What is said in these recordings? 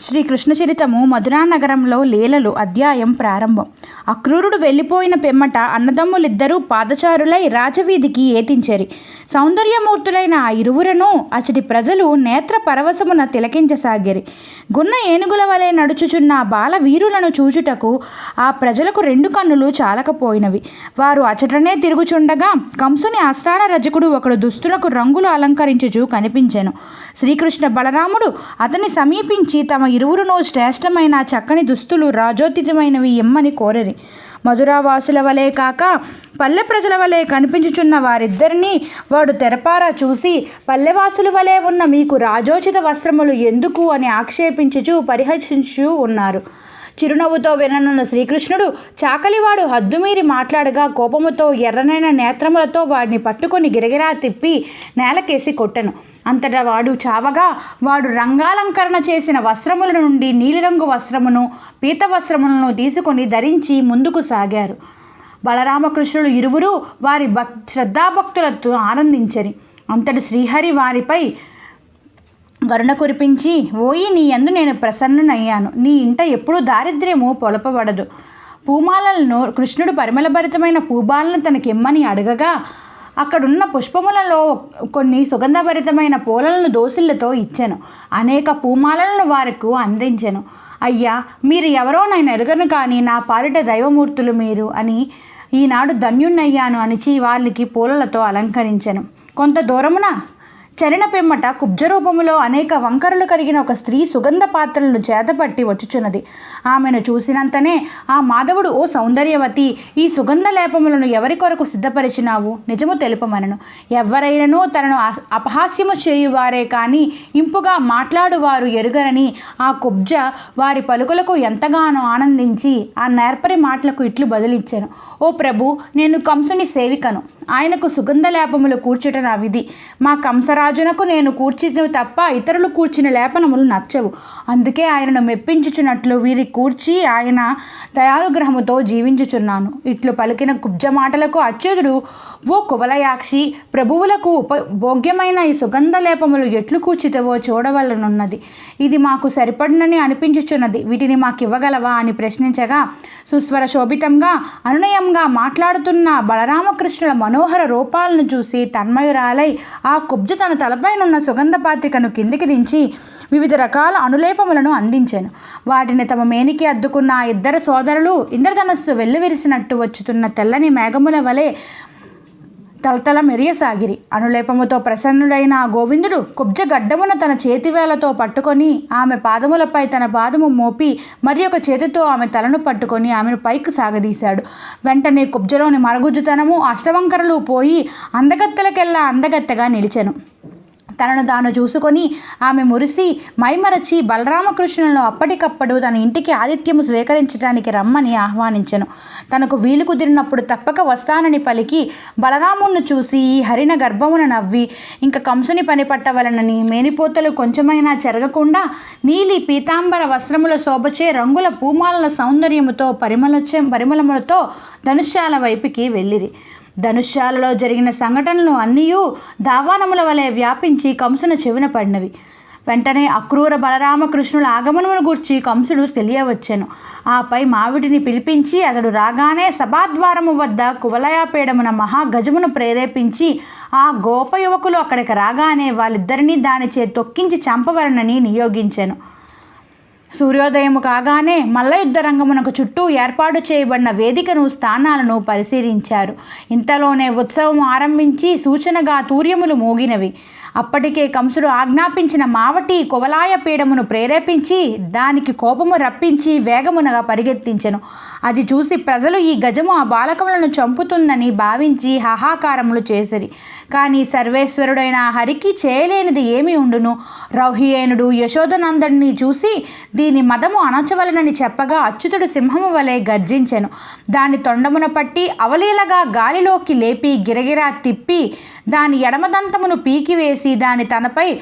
శ్రీ కృష్ణచరితము మధురా నగరంలో లీలలు అధ్యాయం ప్రారంభం. అక్రూరుడు వెళ్ళిపోయిన పెమ్మట అన్నదమ్ములిద్దరూ పాదచారులై రాజవీధికి ఏతించరి. సౌందర్యమూర్తులైన ఆ ఇరువురను అచటి ప్రజలు నేత్ర పరవశమున తిలకించసాగిరి. గున్న ఏనుగుల వలె నడుచుచున్న బాలవీరులను బాల వీరులను చూచుటకు ఆ ప్రజలకు రెండు కన్నులు చాలకపోయినవి. వారు అచటనే తిరుగుచుండగా కంసుని ఆస్థాన రజకుడు ఒకడు దుస్తులకు రంగులు అలంకరించుచు కనిపించెను. శ్రీకృష్ణ బలరాముడు అతని సమీపించి తమ ఇరువురును శ్రేష్టమైన చక్కని దుస్తులు రాజోతితమైనవి ఇమ్మని కోరిరి. మధురావాసుల వలె కాక పల్లె ప్రజల వలె కనిపించుచున్న వారిద్దరినీ వాడు తెరపారా చూసి పల్లెవాసుల వలె ఉన్న మీకు రాజోచిత వస్త్రములు ఎందుకు అని ఆక్షేపించుచు పరిహసించు ఉన్నారు. చిరునవ్వుతో విననున్న శ్రీకృష్ణుడు చాకలివాడు హద్దుమీరి మాట్లాడగా కోపముతో ఎర్రనైన నేత్రములతో వాడిని పట్టుకొని గిరగిరా తిప్పి నేలకేసి కొట్టెను. అంతటా వాడు చావగా వాడు రంగాలంకరణ చేసిన వస్త్రముల నుండి నీలిరంగు వస్త్రమును పీత వస్త్రములను తీసుకొని ధరించి ముందుకు సాగారు. బలరామకృష్ణులు ఇరువురు వారి భక్ శ్రద్ధాభక్తులతో ఆనందించరి. అంతటి శ్రీహరి వారిపై కరుణ కురిపించి ఓయి నీ యందు నేను ప్రసన్ననయ్యాను. నీ ఇంట ఎప్పుడూ దారిద్ర్యము పొలపబడదు. పూమాలలను కృష్ణుడు పరిమళభరితమైన పూబాలను తనకిమ్మని అడగగా అక్కడున్న పుష్పములలో కొన్ని సుగంధభరితమైన పూలను దోసిళ్ళతో ఇచ్చాను. అనేక పూమాలను వారికి అందించాను. అయ్యా మీరు ఎవరో నేను ఎరుగను కానీ నా పాలిట దైవమూర్తులు మీరు అని ఈనాడు ధన్యుణ్ణయ్యాను అనిచి వాళ్ళకి పూలలతో అలంకరించాను. కొంత దూరమున చరణ పెమ్మట కుబ్జరూపములో అనేక వంకరలు కలిగిన ఒక స్త్రీ సుగంధ పాత్రలను చేతపట్టి వచ్చుచున్నది. ఆమెను చూసినంతనే ఆ మాధవుడు ఓ సౌందర్యవతి ఈ సుగంధ లేపములను ఎవరి కొరకు సిద్ధపరిచినావు? నిజము తెలుపమనను. ఎవరైనను తనను అపహాస్యము చేయువారే కానీ ఇంపుగా మాట్లాడువారు ఎరుగరని ఆ కుబ్జ వారి పలుకులకు ఎంతగానో ఆనందించి ఆ నేర్పరి మాటలకు ఇట్లు బదులిచ్చాను. ఓ ప్రభు నేను కంసుని సేవికను. ఆయనకు సుగంధ లేపములు కూర్చుట నా విధి. మా కంసరా రాజునకు నేను కూర్చినవి తప్ప ఇతరులు కూర్చిన లేపనములు నచ్చవు. అందుకే ఆయనను మెప్పించుచున్నట్లు వీరి కూర్చి ఆయన దయానుగ్రహముతో జీవించుచున్నాను. ఇట్లు పలికిన కుబ్జ మాటలకు అచ్యుతుడు ఓ కువలయాక్షి ప్రభువులకు ఉపభోగ్యమైన ఈ సుగంధ లేపములు ఎట్లు కూర్చితవో చూడవలనున్నది. ఇది మాకు సరిపడినని అనిపించుచున్నది. వీటిని మాకు ఇవ్వగలవా అని ప్రశ్నించగా సుస్వర శోభితంగా అనునయంగా మాట్లాడుతున్న బలరామకృష్ణుల మనోహర రూపాలను చూసి తన్మయురాలై ఆ కుబ్జ తన తలపైనున్న సుగంధ పాత్రికను కిందికి దించి వివిధ రకాల అనులేపములను అందించాను. వాటిని తమ మేనికి అద్దుకున్న ఇద్దరు సోదరులు ఇంద్రధనస్సు వెల్లువిరిసినట్టు వచ్చుతున్న తెల్లని మేఘముల వలె తలతల మెరియసాగిరి. అనులేపముతో ప్రసన్నుడైన ఆ గోవిందుడు కుబ్జ గడ్డమున తన చేతివేలతో పట్టుకొని ఆమె పాదములపై తన పాదము మోపి మరి ఒక చేతితో ఆమె తలను పట్టుకొని ఆమెను పైకి సాగదీశాడు. వెంటనే కుబ్జలోని మరగుజ్జుతనము అష్టవంకరలు పోయి అందగత్తెలకెల్లా అందగత్తెగా నిలిచెను. తనను తాను చూసుకొని ఆమె మురిసి మైమరచి బలరామకృష్ణులను అప్పటికప్పుడు తన ఇంటికి ఆతిథ్యము స్వీకరించడానికి రమ్మని ఆహ్వానించెను. తనకు వీలు కుదిరినప్పుడు తప్పక వస్తానని పలికి బలరాముణ్ణి చూసి ఈ హరిణ గర్భమున నవ్వి ఇంక కంసుని పని పట్టవలనని మేనిపోతలు కొంచెమైనా చెరగకుండా నీలి పీతాంబర వస్త్రముల శోభచే రంగుల పూమాలల సౌందర్యముతో పరిమళచే పరిమళములతో ధనుష్యాల వైపుకి వెళ్ళిరి. ధనుష్యాలలో జరిగిన సంఘటనలు అన్నీయూ దావానముల వలె వ్యాపించి కంసున చెవిన పడినవి. వెంటనే అక్రూర బలరామకృష్ణుల ఆగమనమును గూర్చి కంసుడు తెలియవచ్చెను. ఆపై మావిడిని పిలిపించి అతడు రాగానే సభాద్వారము వద్ద కువలయాపేడమున మహాగజమును ప్రేరేపించి ఆ గోప యువకులు అక్కడికి రాగానే వాళ్ళిద్దరినీ దానిచే తొక్కించి చంపవలనని నియోగించాను. సూర్యోదయము కాగానే మల్లయుద్ధ రంగమునకు చుట్టూ ఏర్పాటు చేయబడిన వేదికను స్థానాలను పరిశీలించారు. ఇంతలోనే ఉత్సవం ఆరంభించి సూచనగా తూర్యములు మోగినవి. అప్పటికే కంసుడు ఆజ్ఞాపించిన మావటి కువలాయ పీడమును ప్రేరేపించి దానికి కోపము రప్పించి వేగమునగా పరిగెత్తించెను. అది చూసి ప్రజలు ఈ గజము ఆ బాలకములను చంపుతుందని భావించి హాహాకారములు చేసిరి. కానీ సర్వేశ్వరుడైన హరికి చేయలేనిది ఏమి ఉండును? రౌహియేనుడు యశోదనందడిని చూసి దీని మదము అణచవలనని చెప్పగా అచ్యుతుడు సింహము వలె గర్జించెను. దాని తొండమున పట్టి అవలీలగా గాలిలోకి లేపి గిరగిరా తిప్పి దాని ఎడమదంతమును పీకివేసి దాని తనపై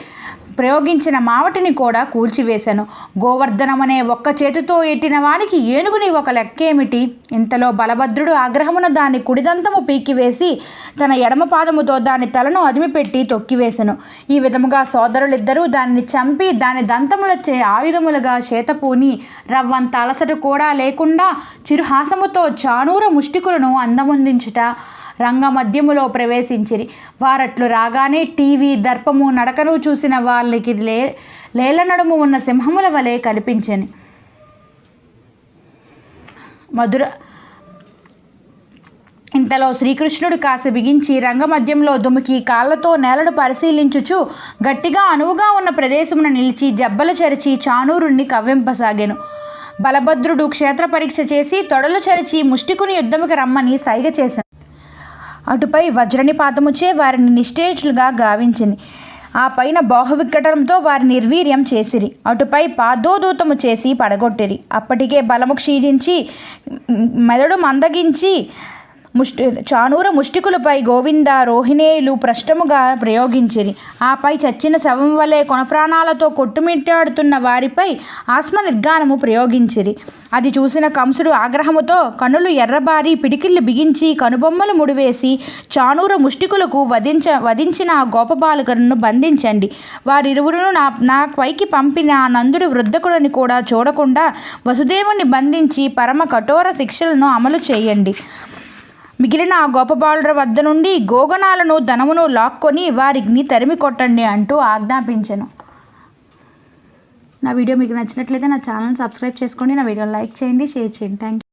ప్రయోగించిన మావటిని కూడా కూల్చివేశాను. గోవర్ధనమనే ఒక్క చేతితో ఎట్టిన వానికి ఏనుగుని ఒక లెక్కేమిటి? ఇంతలో బలభద్రుడు ఆగ్రహమున దాని కుడిదంతము పీకివేసి తన ఎడమ పాదముతో దాని తలను అదిమిపెట్టి తొక్కివేశాను. ఈ విధముగా సోదరులిద్దరూ దానిని చంపి దాని దంతముల ఆయుధములుగా చేతపూని రవ్వంత అలసట కూడా లేకుండా చిరుహాసముతో చానూర ముష్టికులను అందముందించుట రంగమధ్యములో ప్రవేశించిరి. వారట్లు రాగానే టీవీ దర్పము నడకను చూసిన వాళ్ళకి లే లేల నడుము ఉన్న సింహముల వలె కనిపించని. మధుర ఇంతలో శ్రీకృష్ణుడు కాసి బిగించి రంగమధ్యంలో దుమికి కాళ్ళతో నేలను పరిశీలించుచు గట్టిగా అనువుగా ఉన్న ప్రదేశమున నిలిచి జబ్బలు చరిచి చానూరుణ్ణి కవ్వింపసాగాను. బలభద్రుడు క్షేత్ర పరీక్ష చేసి తొడలు చరిచి ముష్టికుని యుద్ధముకి రమ్మని సైగ చేశాను అటుపై వజ్రనిపాతముచే వారిని నిశ్చేషులుగా గావించింది ఆ పైన బాహువికటంతో వారి నిర్వీర్యం చేసిరి. అటుపై పాదోదూతము చేసి పడగొట్టిరి. అప్పటికే బలము క్షీణించి మెదడు మందగించి ముష్టి చానూర ముష్టికులపై గోవింద రోహిణేయులు ప్రష్టముగా ప్రయోగించిరి. ఆపై చచ్చిన శవం వలె కొనప్రాణాలతో కొట్టుమిట్టాడుతున్న వారిపై ఆత్మ నిర్గానము ప్రయోగించిరి. అది చూసిన కంసుడు ఆగ్రహముతో కనులు ఎర్రబారి పిడికిళ్ళు బిగించి కనుబొమ్మలు ముడివేసి చానూర ముష్టికులకు వధించ వధించిన గోపబాలకులను బంధించండి. వారిరువురును నా నా పైకి పంపిన నందుడి నందుడు కూడా చూడకుండా వసుదేవుని బంధించి పరమ కఠోర శిక్షలను అమలు చేయండి. మిగిలిన ఆ గోపబాలుర వద్ద నుండి గోగనాలను ధనమును లాక్కొని వారిని తరిమి కొట్టండి అంటూ ఆజ్ఞాపించను. నా వీడియో మీకు నచ్చినట్లయితే నా ఛానల్ సబ్స్క్రైబ్ చేసుకోండి నా వీడియో లైక్ చేయండి షేర్ చేయండి. Thank you